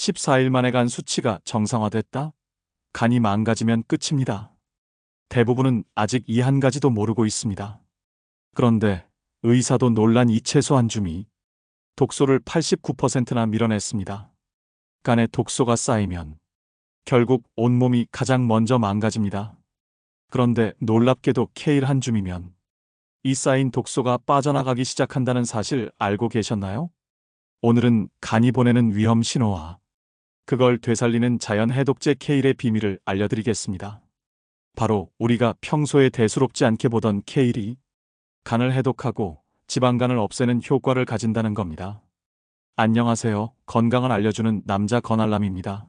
14일 만에 간 수치가 정상화됐다? 간이 망가지면 끝입니다. 대부분은 아직 이 한 가지도 모르고 있습니다. 그런데 의사도 놀란 이 채소 한 줌이 독소를 89%나 밀어냈습니다. 간에 독소가 쌓이면 결국 온몸이 가장 먼저 망가집니다. 그런데 놀랍게도 케일 한 줌이면 이 쌓인 독소가 빠져나가기 시작한다는 사실 알고 계셨나요? 오늘은 간이 보내는 위험 신호와 그걸 되살리는 자연 해독제 케일의 비밀을 알려드리겠습니다. 바로 우리가 평소에 대수롭지 않게 보던 케일이 간을 해독하고 지방간을 없애는 효과를 가진다는 겁니다. 안녕하세요. 건강을 알려주는 남자 건알람입니다.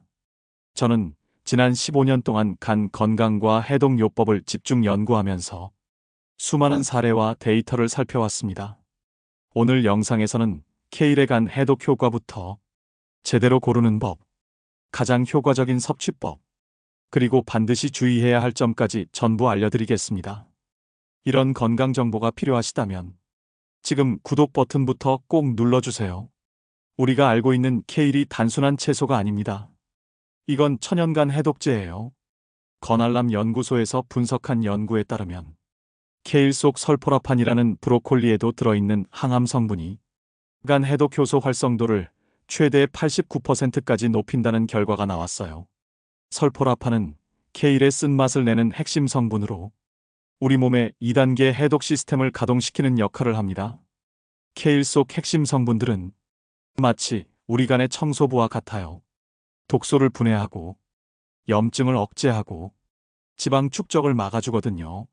저는 지난 15년 동안 간 건강과 해독 요법을 집중 연구하면서 수많은 사례와 데이터를 살펴왔습니다. 오늘 영상에서는 케일의 간 해독 효과부터 제대로 고르는 법, 가장 효과적인 섭취법, 그리고 반드시 주의해야 할 점까지 전부 알려드리겠습니다. 이런 건강 정보가 필요하시다면 지금 구독 버튼부터 꼭 눌러주세요. 우리가 알고 있는 케일이 단순한 채소가 아닙니다. 이건 천연간 해독제예요. 건알람 연구소에서 분석한 연구에 따르면 케일 속 설포라판이라는 브로콜리에도 들어있는 항암 성분이 간 해독 효소 활성도를 최대 89%까지 높인다는 결과가 나왔어요. 설포라판은 케일의 쓴맛을 내는 핵심 성분으로 우리 몸의 2단계 해독 시스템을 가동시키는 역할을 합니다. 케일 속 핵심 성분들은 마치 우리 간의 청소부와 같아요. 독소를 분해하고 염증을 억제하고 지방 축적을 막아주거든요.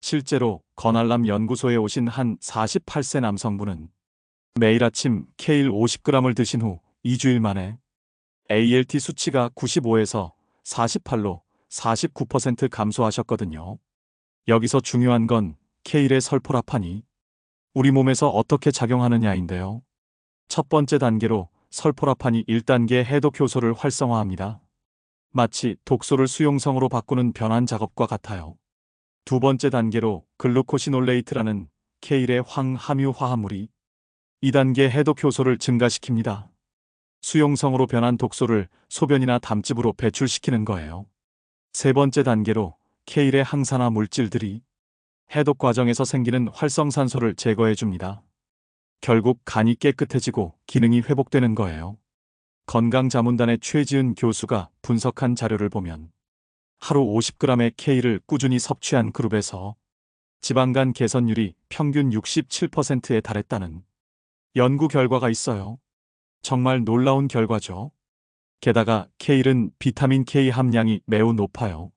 실제로 건알람 연구소에 오신 한 48세 남성분은 매일 아침 케일 50g을 드신 후 2주일 만에 ALT 수치가 95에서 48로 49% 감소하셨거든요. 여기서 중요한 건 케일의 설포라판이 우리 몸에서 어떻게 작용하느냐인데요. 첫 번째 단계로 설포라판이 1단계 해독 효소를 활성화합니다. 마치 독소를 수용성으로 바꾸는 변환 작업과 같아요. 두 번째 단계로 글루코시놀레이트라는 케일의 황함유 화합물이 2단계 해독 효소를 증가시킵니다. 수용성으로 변한 독소를 소변이나 담즙으로 배출시키는 거예요. 세 번째 단계로 케일의 항산화 물질들이 해독 과정에서 생기는 활성산소를 제거해 줍니다. 결국 간이 깨끗해지고 기능이 회복되는 거예요. 건강자문단의 최지은 교수가 분석한 자료를 보면 하루 50g의 케일을 꾸준히 섭취한 그룹에서 지방간 개선율이 평균 67%에 달했다는 연구 결과가 있어요. 정말 놀라운 결과죠. 게다가 케일은 비타민 K 함량이 매우 높아요.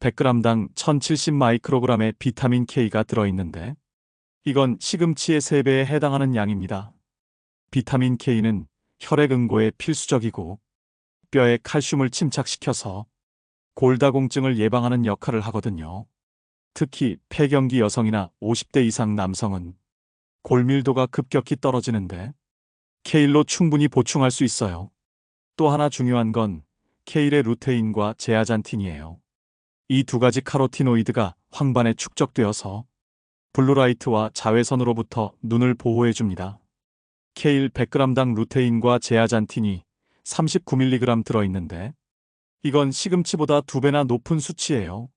100g당 1070 마이크로그램의 비타민 K가 들어있는데 이건 시금치의 3배에 해당하는 양입니다. 비타민 K는 혈액 응고에 필수적이고 뼈에 칼슘을 침착시켜서 골다공증을 예방하는 역할을 하거든요. 특히 폐경기 여성이나 50대 이상 남성은 골밀도가 급격히 떨어지는데 케일로 충분히 보충할 수 있어요. 또 하나 중요한 건 케일의 루테인과 제아잔틴이에요. 이 두 가지 카로티노이드가 황반에 축적되어서 블루라이트와 자외선으로부터 눈을 보호해 줍니다. 케일 100g당 루테인과 제아잔틴이 39mg 들어있는데 이건 시금치보다 두 배나 높은 수치예요.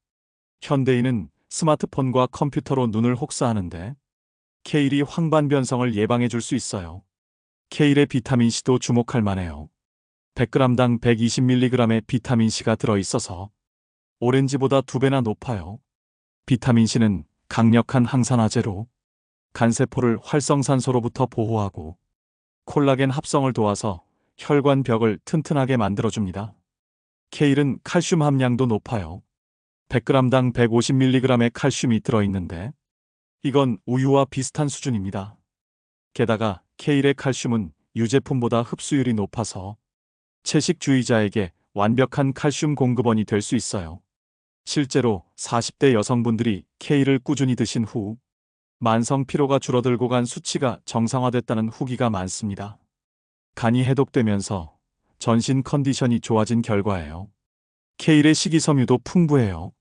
현대인은 스마트폰과 컴퓨터로 눈을 혹사하는데 케일이 황반 변성을 예방해 줄 수 있어요. 케일의 비타민C도 주목할 만해요. 100g당 120mg의 비타민C가 들어있어서 오렌지보다 두 배나 높아요. 비타민C는 강력한 항산화제로 간세포를 활성산소로부터 보호하고 콜라겐 합성을 도와서 혈관 벽을 튼튼하게 만들어줍니다. 케일은 칼슘 함량도 높아요. 100g당 150mg의 칼슘이 들어있는데 이건 우유와 비슷한 수준입니다. 게다가 케일의 칼슘은 유제품보다 흡수율이 높아서 채식주의자에게 완벽한 칼슘 공급원이 될 수 있어요. 실제로 40대 여성분들이 케일을 꾸준히 드신 후 만성 피로가 줄어들고 간 수치가 정상화됐다는 후기가 많습니다. 간이 해독되면서 전신 컨디션이 좋아진 결과예요. 케일의 식이섬유도 풍부해요.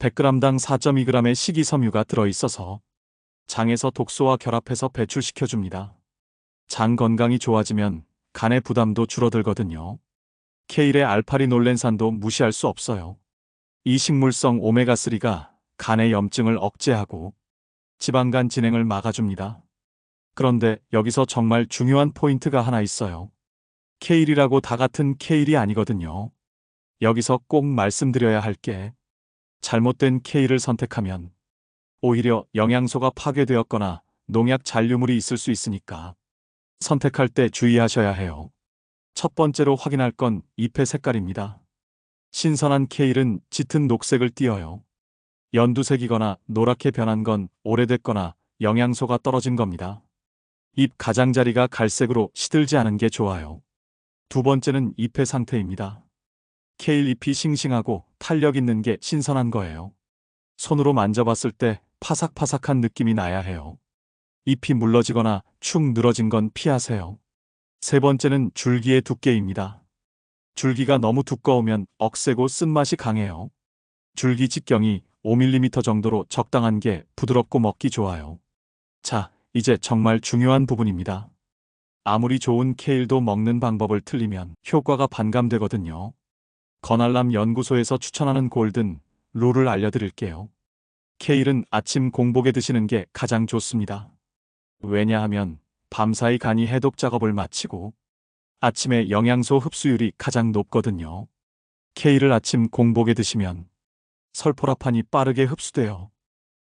100g당 4.2g의 식이섬유가 들어있어서 장에서 독소와 결합해서 배출시켜줍니다. 장 건강이 좋아지면 간의 부담도 줄어들거든요. 케일의 알파리놀렌산도 무시할 수 없어요. 이 식물성 오메가3가 간의 염증을 억제하고 지방간 진행을 막아줍니다. 그런데 여기서 정말 중요한 포인트가 하나 있어요. 케일이라고 다 같은 케일이 아니거든요. 여기서 꼭 말씀드려야 할 게 잘못된 케일을 선택하면 오히려 영양소가 파괴되었거나 농약 잔류물이 있을 수 있으니까 선택할 때 주의하셔야 해요. 첫 번째로 확인할 건 잎의 색깔입니다. 신선한 케일은 짙은 녹색을 띠어요. 연두색이거나 노랗게 변한 건 오래됐거나 영양소가 떨어진 겁니다. 잎 가장자리가 갈색으로 시들지 않은 게 좋아요. 두 번째는 잎의 상태입니다. 케일 잎이 싱싱하고 탄력 있는 게 신선한 거예요. 손으로 만져봤을 때 파삭파삭한 느낌이 나야 해요. 잎이 물러지거나 축 늘어진 건 피하세요. 세 번째는 줄기의 두께입니다. 줄기가 너무 두꺼우면 억세고 쓴맛이 강해요. 줄기 직경이 5mm 정도로 적당한 게 부드럽고 먹기 좋아요. 자, 이제 정말 중요한 부분입니다. 아무리 좋은 케일도 먹는 방법을 틀리면 효과가 반감되거든요. 건알람 연구소에서 추천하는 골든 룰을 알려드릴게요. 케일은 아침 공복에 드시는 게 가장 좋습니다. 왜냐하면 밤사이 간이 해독 작업을 마치고 아침에 영양소 흡수율이 가장 높거든요. 케일을 아침 공복에 드시면 설포라판이 빠르게 흡수되어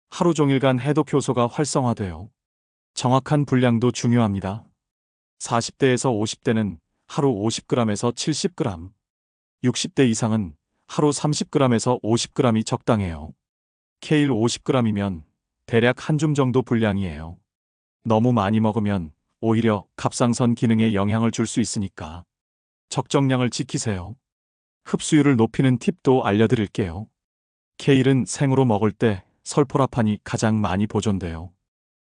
하루 종일간 해독 효소가 활성화되어 정확한 분량도 중요합니다. 40대에서 50대는 하루 50g에서 70g, 60대 이상은 하루 30g에서 50g이 적당해요. 케일 50g이면 대략 한 줌 정도 분량이에요. 너무 많이 먹으면 오히려 갑상선 기능에 영향을 줄 수 있으니까 적정량을 지키세요. 흡수율을 높이는 팁도 알려드릴게요. 케일은 생으로 먹을 때 설포라판이 가장 많이 보존돼요.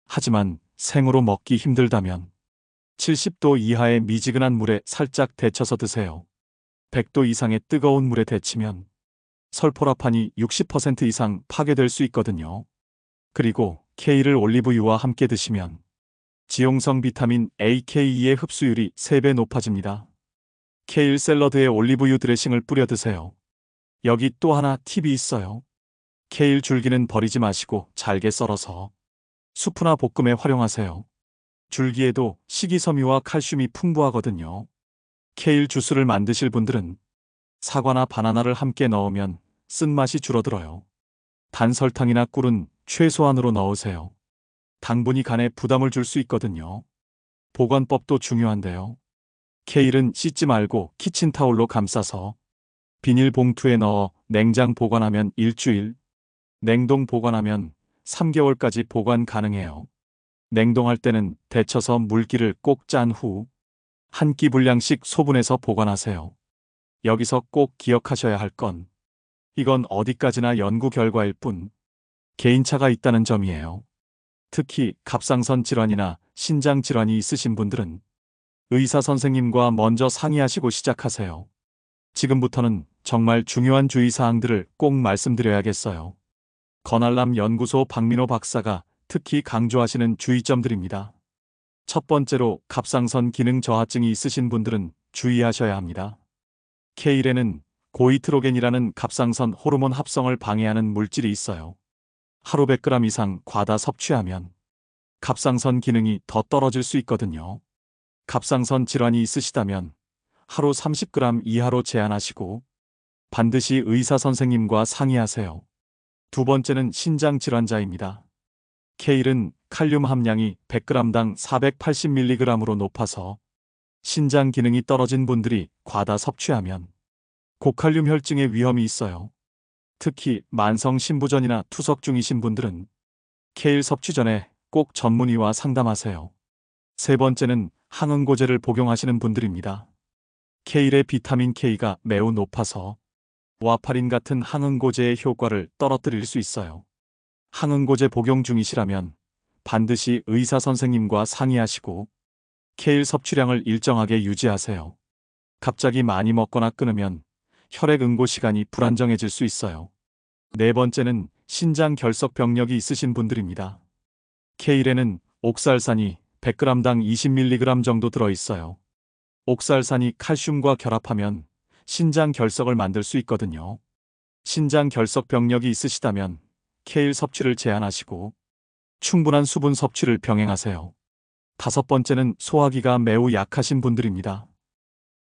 하지만 생으로 먹기 힘들다면 70도 이하의 미지근한 물에 살짝 데쳐서 드세요. 100도 이상의 뜨거운 물에 데치면 설포라판이 60% 이상 파괴될 수 있거든요. 그리고 케일을 올리브유와 함께 드시면 지용성 비타민 AKE의 흡수율이 3배 높아집니다. 케일 샐러드에 올리브유 드레싱을 뿌려 드세요. 여기 또 하나 팁이 있어요. 케일 줄기는 버리지 마시고 잘게 썰어서 수프나 볶음에 활용하세요. 줄기에도 식이섬유와 칼슘이 풍부하거든요. 케일 주스를 만드실 분들은 사과나 바나나를 함께 넣으면 쓴맛이 줄어들어요. 단설탕이나 꿀은 최소한으로 넣으세요. 당분이 간에 부담을 줄 수 있거든요. 보관법도 중요한데요. 케일은 씻지 말고 키친타올로 감싸서 비닐봉투에 넣어 냉장 보관하면 일주일, 냉동 보관하면 3개월까지 보관 가능해요. 냉동할 때는 데쳐서 물기를 꼭 짠 후 한 끼 분량씩 소분해서 보관하세요. 여기서 꼭 기억하셔야 할 건 이건 어디까지나 연구 결과일 뿐 개인차가 있다는 점이에요. 특히 갑상선 질환이나 신장 질환이 있으신 분들은 의사 선생님과 먼저 상의하시고 시작하세요. 지금부터는 정말 중요한 주의사항들을 꼭 말씀드려야겠어요. 건알람 연구소 박민호 박사가 특히 강조하시는 주의점들입니다. 첫 번째로 갑상선 기능 저하증이 있으신 분들은 주의하셔야 합니다. 케일에는 고이트로겐이라는 갑상선 호르몬 합성을 방해하는 물질이 있어요. 하루 100g 이상 과다 섭취하면 갑상선 기능이 더 떨어질 수 있거든요. 갑상선 질환이 있으시다면 하루 30g 이하로 제한하시고 반드시 의사 선생님과 상의하세요. 두 번째는 신장 질환자입니다. 케일은 칼륨 함량이 100g당 480mg으로 높아서 신장 기능이 떨어진 분들이 과다 섭취하면 고칼륨 혈증의 위험이 있어요. 특히 만성 신부전이나 투석 중이신 분들은 케일 섭취 전에 꼭 전문의와 상담하세요. 세 번째는 항응고제를 복용하시는 분들입니다. 케일의 비타민 K가 매우 높아서 와파린 같은 항응고제의 효과를 떨어뜨릴 수 있어요. 항응고제 복용 중이시라면 반드시 의사 선생님과 상의하시고 케일 섭취량을 일정하게 유지하세요. 갑자기 많이 먹거나 끊으면 혈액 응고 시간이 불안정해질 수 있어요. 네 번째는 신장 결석 병력이 있으신 분들입니다. 케일에는 옥살산이 100g당 20mg 정도 들어 있어요. 옥살산이 칼슘과 결합하면 신장 결석을 만들 수 있거든요. 신장 결석 병력이 있으시다면 케일 섭취를 제한하시고 충분한 수분 섭취를 병행하세요. 다섯 번째는 소화기가 매우 약하신 분들입니다.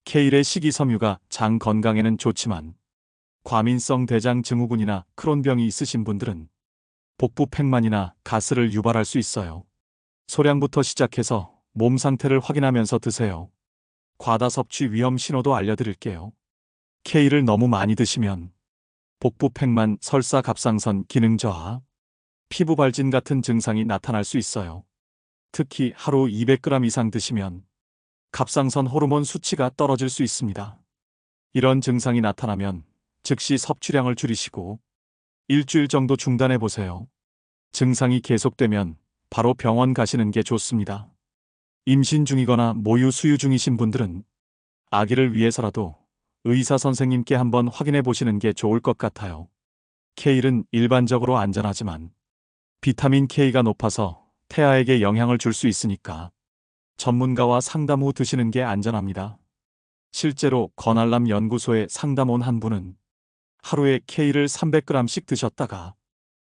케일의 식이섬유가 장 건강에는 좋지만 과민성 대장 증후군이나 크론병이 있으신 분들은 복부 팽만이나 가스를 유발할 수 있어요. 소량부터 시작해서 몸 상태를 확인하면서 드세요. 과다 섭취 위험 신호도 알려드릴게요. 케일을 너무 많이 드시면 복부 팽만, 설사 갑상선 기능 저하, 피부 발진 같은 증상이 나타날 수 있어요. 특히 하루 200g 이상 드시면 갑상선 호르몬 수치가 떨어질 수 있습니다. 이런 증상이 나타나면 즉시 섭취량을 줄이시고 일주일 정도 중단해 보세요. 증상이 계속되면 바로 병원 가시는 게 좋습니다. 임신 중이거나 모유 수유 중이신 분들은 아기를 위해서라도 의사 선생님께 한번 확인해 보시는 게 좋을 것 같아요. 케일은 일반적으로 안전하지만 비타민 K가 높아서 태아에게 영향을 줄 수 있으니까 전문가와 상담 후 드시는 게 안전합니다. 실제로 건알람 연구소에 상담 온한 분은 하루에 K를 300g씩 드셨다가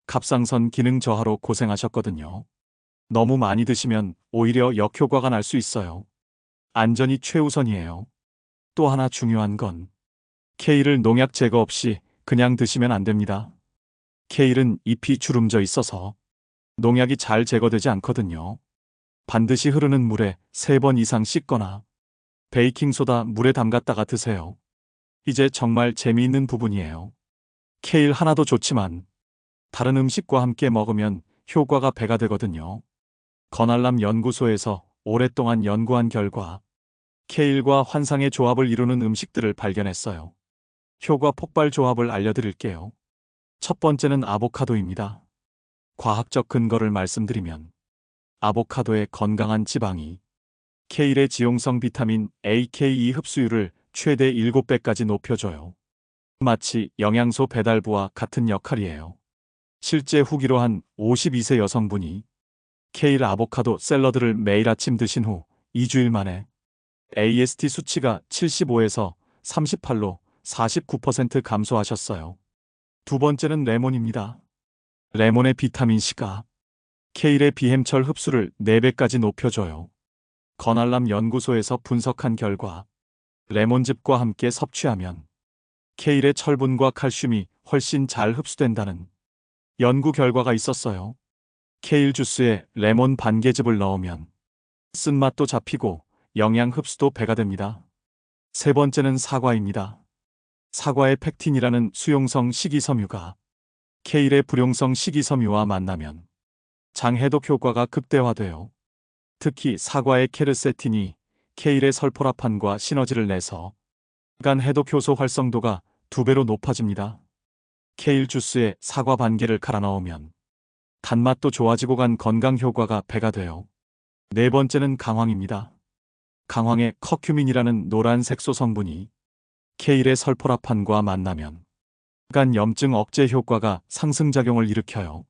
갑상선 기능 저하로 고생하셨거든요. 너무 많이 드시면 오히려 역효과가 날 수 있어요. 안전이 최우선이에요. 또 하나 중요한 건 케일을 농약 제거 없이 그냥 드시면 안 됩니다. 케일은 잎이 주름져 있어서 농약이 잘 제거되지 않거든요. 반드시 흐르는 물에 3번 이상 씻거나 베이킹소다 물에 담갔다가 드세요. 이제 정말 재미있는 부분이에요. 케일 하나도 좋지만 다른 음식과 함께 먹으면 효과가 배가 되거든요. 건알람 연구소에서 오랫동안 연구한 결과 케일과 환상의 조합을 이루는 음식들을 발견했어요. 효과 폭발 조합을 알려드릴게요. 첫 번째는 아보카도입니다. 과학적 근거를 말씀드리면 아보카도의 건강한 지방이 케일의 지용성 비타민 AKE 흡수율을 최대 7배까지 높여줘요. 마치 영양소 배달부와 같은 역할이에요. 실제 후기로 한 52세 여성분이 케일 아보카도 샐러드를 매일 아침 드신 후 2주일 만에 AST 수치가 75에서 38로 49% 감소하셨어요. 두 번째는 레몬입니다. 레몬의 비타민C가 케일의 비햄철 흡수를 4배까지 높여줘요. 건알람 연구소에서 분석한 결과 레몬즙과 함께 섭취하면 케일의 철분과 칼슘이 훨씬 잘 흡수된다는 연구 결과가 있었어요. 케일 주스에 레몬 반개즙을 넣으면 쓴맛도 잡히고 영양 흡수도 배가 됩니다. 세 번째는 사과입니다. 사과의 팩틴이라는 수용성 식이섬유가 케일의 불용성 식이섬유와 만나면 장해독 효과가 극대화돼요. 특히 사과의 케르세틴이 케일의 설포라판과 시너지를 내서 간 해독 효소 활성도가 두 배로 높아집니다. 케일 주스에 사과 반 개를 갈아 넣으면 단맛도 좋아지고 간 건강 효과가 배가 돼요. 네 번째는 강황입니다. 강황의 커큐민이라는 노란 색소 성분이 케일의 설포라판과 만나면 간 염증 억제 효과가 상승작용을 일으켜요.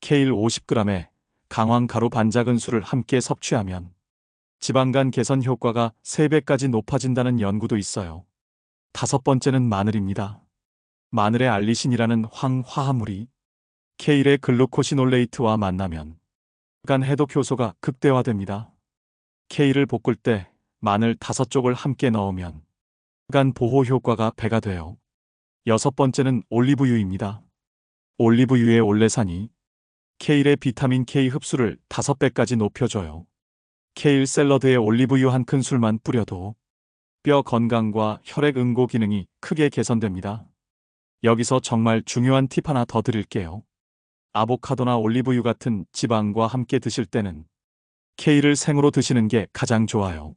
케일 50g에 강황 가루 반 작은 수를 함께 섭취하면 지방간 개선 효과가 3배까지 높아진다는 연구도 있어요. 다섯 번째는 마늘입니다. 마늘의 알리신이라는 황화합물이 케일의 글루코시놀레이트와 만나면 간 해독 효소가 극대화됩니다. 케일을 볶을 때 마늘 다섯 쪽을 함께 넣으면 간 보호 효과가 배가 돼요. 여섯 번째는 올리브유입니다. 올리브유의 올레산이 케일의 비타민 K 흡수를 다섯 배까지 높여줘요. 케일 샐러드에 올리브유 한 큰술만 뿌려도 뼈 건강과 혈액 응고 기능이 크게 개선됩니다. 여기서 정말 중요한 팁 하나 더 드릴게요. 아보카도나 올리브유 같은 지방과 함께 드실 때는 케일을 생으로 드시는 게 가장 좋아요.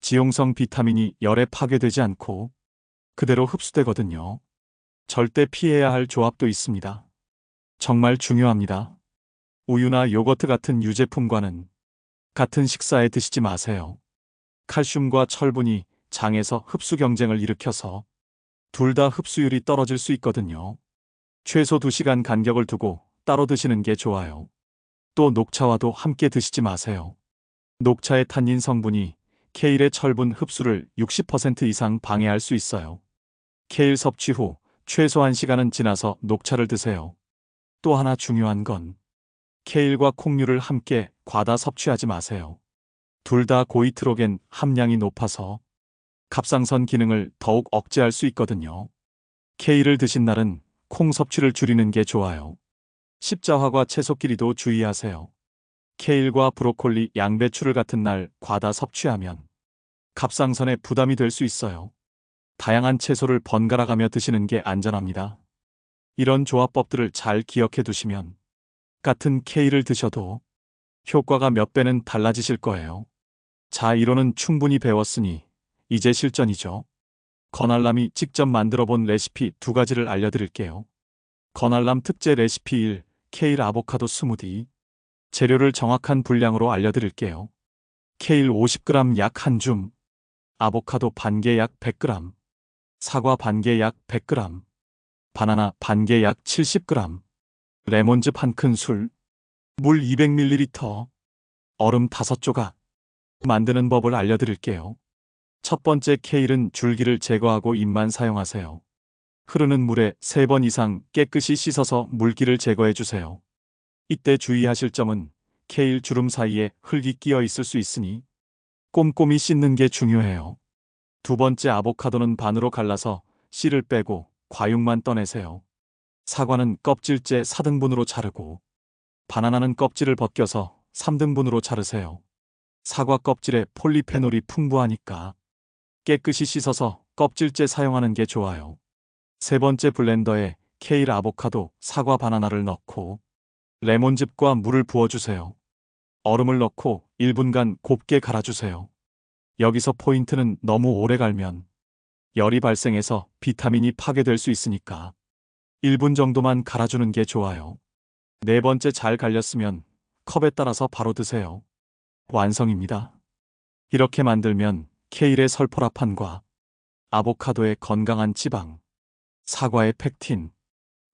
지용성 비타민이 열에 파괴되지 않고 그대로 흡수되거든요. 절대 피해야 할 조합도 있습니다. 정말 중요합니다. 우유나 요거트 같은 유제품과는 같은 식사에 드시지 마세요. 칼슘과 철분이 장에서 흡수 경쟁을 일으켜서 둘 다 흡수율이 떨어질 수 있거든요. 최소 2시간 간격을 두고 따로 드시는 게 좋아요. 또 녹차와도 함께 드시지 마세요. 녹차의 탄닌 성분이 케일의 철분 흡수를 60% 이상 방해할 수 있어요. 케일 섭취 후 최소 1시간은 지나서 녹차를 드세요. 또 하나 중요한 건 케일과 콩류를 함께 과다 섭취하지 마세요. 둘 다 고이트로겐 함량이 높아서 갑상선 기능을 더욱 억제할 수 있거든요. 케일을 드신 날은 콩 섭취를 줄이는 게 좋아요. 십자화과 채소끼리도 주의하세요. 케일과 브로콜리, 양배추를 같은 날 과다 섭취하면 갑상선에 부담이 될 수 있어요. 다양한 채소를 번갈아 가며 드시는 게 안전합니다. 이런 조합법들을 잘 기억해 두시면 같은 케일을 드셔도 효과가 몇 배는 달라지실 거예요. 자, 이론은 충분히 배웠으니 이제 실전이죠. 건알람이 직접 만들어 본 레시피 두 가지를 알려드릴게요. 건알람 특제 레시피 1, 케일 아보카도 스무디. 재료를 정확한 분량으로 알려드릴게요. 케일 50g 약 한 줌, 아보카도 반 개 약 100g, 사과 반 개 약 100g, 바나나 반 개 약 70g, 레몬즙 한 큰 술, 물 200ml, 얼음 5조각. 만드는 법을 알려드릴게요. 첫 번째 케일은 줄기를 제거하고 잎만 사용하세요. 흐르는 물에 3번 이상 깨끗이 씻어서 물기를 제거해 주세요. 이때 주의하실 점은 케일 주름 사이에 흙이 끼어 있을 수 있으니 꼼꼼히 씻는 게 중요해요. 두 번째 아보카도는 반으로 갈라서 씨를 빼고 과육만 떠내세요. 사과는 껍질째 4등분으로 자르고 바나나는 껍질을 벗겨서 3등분으로 자르세요. 사과 껍질에 폴리페놀이 풍부하니까 깨끗이 씻어서 껍질째 사용하는 게 좋아요. 세 번째 블렌더에 케일 아보카도, 사과 바나나를 넣고 레몬즙과 물을 부어주세요. 얼음을 넣고 1분간 곱게 갈아주세요. 여기서 포인트는 너무 오래 갈면 열이 발생해서 비타민이 파괴될 수 있으니까 1분 정도만 갈아주는 게 좋아요. 네 번째 잘 갈렸으면 컵에 따라서 바로 드세요. 완성입니다. 이렇게 만들면 케일의 설포라판과 아보카도의 건강한 지방, 사과의 팩틴,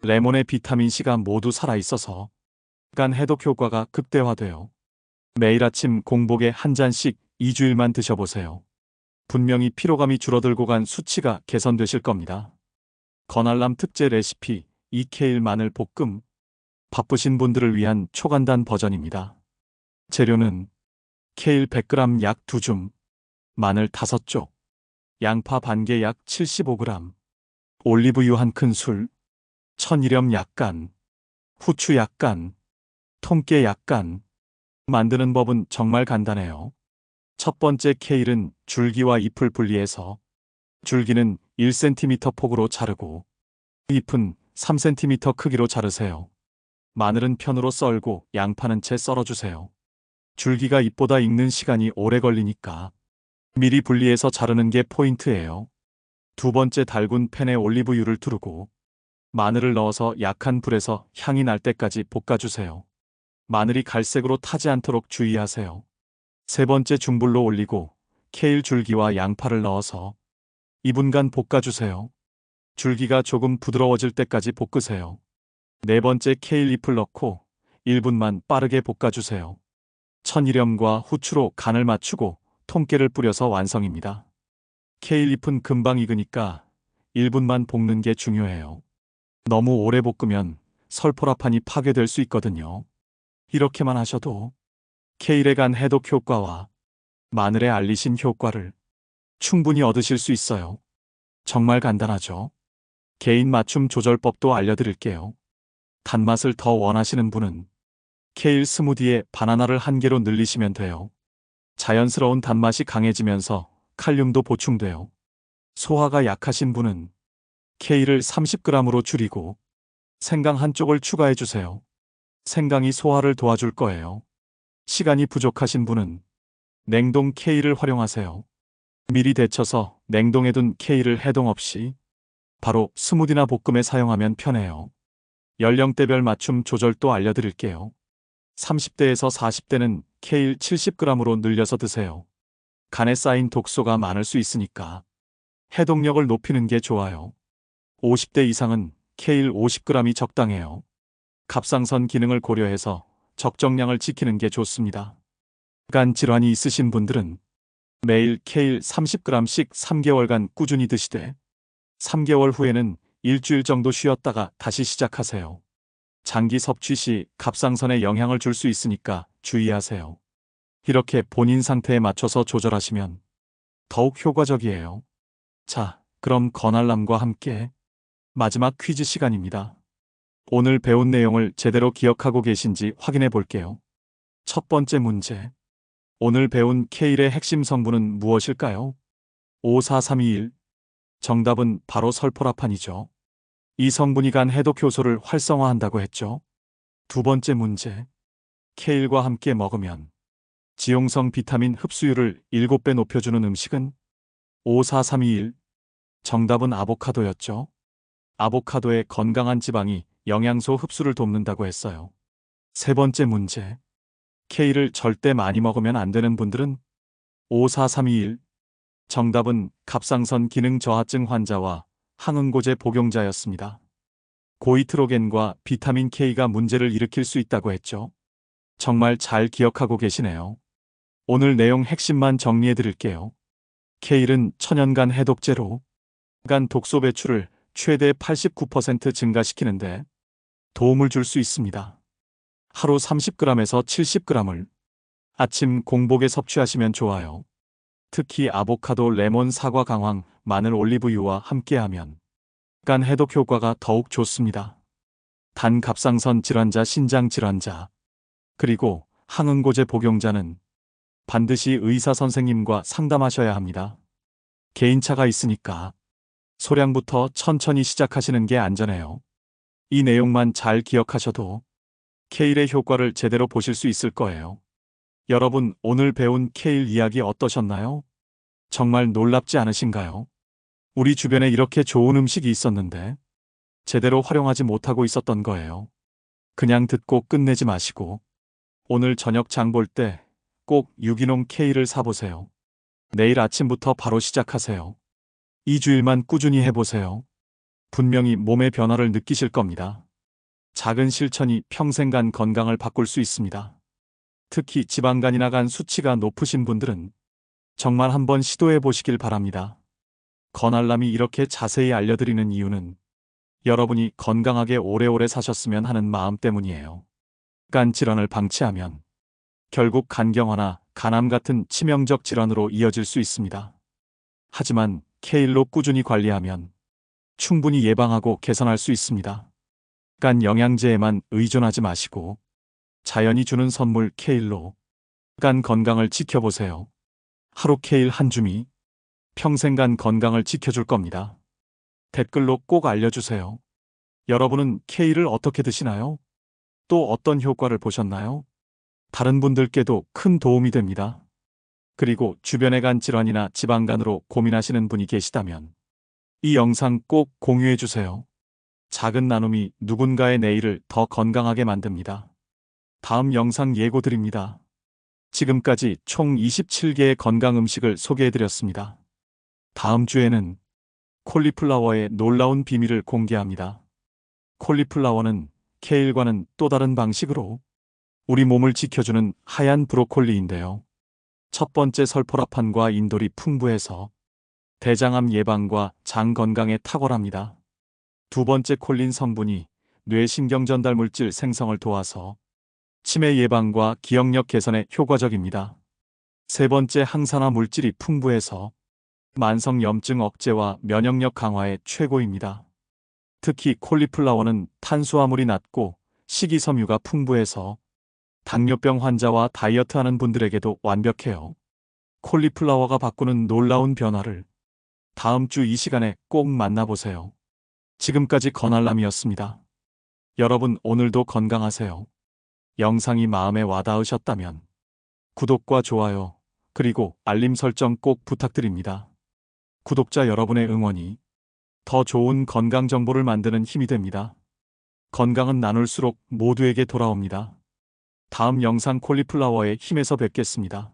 레몬의 비타민C가 모두 살아있어서 간 해독 효과가 극대화돼요. 매일 아침 공복에 한 잔씩 2주일만 드셔보세요. 분명히 피로감이 줄어들고 간 수치가 개선되실 겁니다. 건알람 특제 레시피 이케일 마늘 볶음 바쁘신 분들을 위한 초간단 버전입니다. 재료는 케일 100g 약 2줌, 마늘 5쪽, 양파 반개 약 75g, 올리브유 한 큰술, 천일염 약간, 후추 약간, 통깨 약간. 만드는 법은 정말 간단해요. 첫 번째 케일은 줄기와 잎을 분리해서 줄기는 1cm 폭으로 자르고 잎은 3cm 크기로 자르세요. 마늘은 편으로 썰고 양파는 채 썰어주세요. 줄기가 잎보다 익는 시간이 오래 걸리니까 미리 분리해서 자르는 게 포인트예요. 두 번째 달군 팬에 올리브유를 두르고 마늘을 넣어서 약한 불에서 향이 날 때까지 볶아주세요. 마늘이 갈색으로 타지 않도록 주의하세요. 세 번째 중불로 올리고 케일 줄기와 양파를 넣어서 2분간 볶아주세요. 줄기가 조금 부드러워질 때까지 볶으세요. 네 번째 케일 잎을 넣고 1분만 빠르게 볶아주세요. 천일염과 후추로 간을 맞추고 통깨를 뿌려서 완성입니다. 케일 잎은 금방 익으니까 1분만 볶는 게 중요해요. 너무 오래 볶으면 설포라판이 파괴될 수 있거든요. 이렇게만 하셔도 케일에 간 해독 효과와 마늘에 알리신 효과를 충분히 얻으실 수 있어요. 정말 간단하죠? 개인 맞춤 조절법도 알려드릴게요. 단맛을 더 원하시는 분은 케일 스무디에 바나나를 한 개로 늘리시면 돼요. 자연스러운 단맛이 강해지면서 칼륨도 보충돼요. 소화가 약하신 분은 케일을 30g으로 줄이고 생강 한 쪽을 추가해 주세요. 생강이 소화를 도와줄 거예요. 시간이 부족하신 분은 냉동 케일을 활용하세요. 미리 데쳐서 냉동해둔 케일을 해동 없이 바로 스무디나 볶음에 사용하면 편해요. 연령대별 맞춤 조절도 알려드릴게요. 30대에서 40대는 케일 70g으로 늘려서 드세요. 간에 쌓인 독소가 많을 수 있으니까 해독력을 높이는 게 좋아요. 50대 이상은 케일 50g이 적당해요. 갑상선 기능을 고려해서 적정량을 지키는 게 좋습니다. 간 질환이 있으신 분들은 매일 케일 30g씩 3개월간 꾸준히 드시되 3개월 후에는 일주일 정도 쉬었다가 다시 시작하세요. 장기 섭취 시 갑상선에 영향을 줄 수 있으니까 주의하세요. 이렇게 본인 상태에 맞춰서 조절하시면 더욱 효과적이에요. 자, 그럼 건알람과 함께 마지막 퀴즈 시간입니다. 오늘 배운 내용을 제대로 기억하고 계신지 확인해 볼게요. 첫 번째 문제. 오늘 배운 케일의 핵심 성분은 무엇일까요? 54321. 정답은 바로 설포라판이죠. 이 성분이 간 해독 효소를 활성화한다고 했죠. 두 번째 문제. 케일과 함께 먹으면 지용성 비타민 흡수율을 7배 높여주는 음식은 54321. 정답은 아보카도였죠. 아보카도의 건강한 지방이 영양소 흡수를 돕는다고 했어요. 세 번째 문제. 케일을 절대 많이 먹으면 안 되는 분들은 54321. 정답은 갑상선 기능 저하증 환자와 항응고제 복용자였습니다. 고이트로겐과 비타민 K가 문제를 일으킬 수 있다고 했죠. 정말 잘 기억하고 계시네요. 오늘 내용 핵심만 정리해 드릴게요. 케일은 천연간 해독제로 간 독소 배출을 최대 89% 증가시키는데 도움을 줄 수 있습니다. 하루 30g에서 70g을 아침 공복에 섭취하시면 좋아요. 특히 아보카도, 레몬, 사과, 강황, 마늘, 올리브유와 함께하면 간 해독 효과가 더욱 좋습니다. 단 갑상선 질환자, 신장 질환자, 그리고 항응고제 복용자는 반드시 의사 선생님과 상담하셔야 합니다. 개인차가 있으니까 소량부터 천천히 시작하시는 게 안전해요. 이 내용만 잘 기억하셔도 케일의 효과를 제대로 보실 수 있을 거예요. 여러분, 오늘 배운 케일 이야기 어떠셨나요? 정말 놀랍지 않으신가요? 우리 주변에 이렇게 좋은 음식이 있었는데 제대로 활용하지 못하고 있었던 거예요. 그냥 듣고 끝내지 마시고 오늘 저녁 장 볼 때 꼭 유기농 케일을 사보세요. 내일 아침부터 바로 시작하세요. 2주일만 꾸준히 해보세요. 분명히 몸의 변화를 느끼실 겁니다. 작은 실천이 평생간 건강을 바꿀 수 있습니다. 특히 지방간이나 간 수치가 높으신 분들은 정말 한번 시도해 보시길 바랍니다. 건알람이 이렇게 자세히 알려드리는 이유는 여러분이 건강하게 오래오래 사셨으면 하는 마음 때문이에요. 간 질환을 방치하면 결국 간경화나 간암 같은 치명적 질환으로 이어질 수 있습니다. 하지만 케일로 꾸준히 관리하면 충분히 예방하고 개선할 수 있습니다. 간 영양제에만 의존하지 마시고 자연이 주는 선물 케일로 간 건강을 지켜보세요. 하루 케일 한 줌이 평생 간 건강을 지켜줄 겁니다. 댓글로 꼭 알려주세요. 여러분은 케일을 어떻게 드시나요? 또 어떤 효과를 보셨나요? 다른 분들께도 큰 도움이 됩니다. 그리고 주변의 간 질환이나 지방간으로 고민하시는 분이 계시다면 이 영상 꼭 공유해 주세요. 작은 나눔이 누군가의 내일을 더 건강하게 만듭니다. 다음 영상 예고 드립니다. 지금까지 총 27개의 건강 음식을 소개해 드렸습니다. 다음 주에는 콜리플라워의 놀라운 비밀을 공개합니다. 콜리플라워는 케일과는 또 다른 방식으로 우리 몸을 지켜주는 하얀 브로콜리인데요. 첫 번째 설포라판과 인돌이 풍부해서 대장암 예방과 장 건강에 탁월합니다. 두 번째 콜린 성분이 뇌신경 전달 물질 생성을 도와서 치매 예방과 기억력 개선에 효과적입니다. 세 번째 항산화 물질이 풍부해서 만성 염증 억제와 면역력 강화에 최고입니다. 특히 콜리플라워는 탄수화물이 낮고 식이섬유가 풍부해서 당뇨병 환자와 다이어트 하는 분들에게도 완벽해요. 콜리플라워가 바꾸는 놀라운 변화를 다음 주 이 시간에 꼭 만나보세요. 지금까지 건알람이었습니다. 여러분 오늘도 건강하세요. 영상이 마음에 와닿으셨다면 구독과 좋아요 그리고 알림 설정 꼭 부탁드립니다. 구독자 여러분의 응원이 더 좋은 건강 정보를 만드는 힘이 됩니다. 건강은 나눌수록 모두에게 돌아옵니다. 다음 영상 콜리플라워의 힘에서 뵙겠습니다.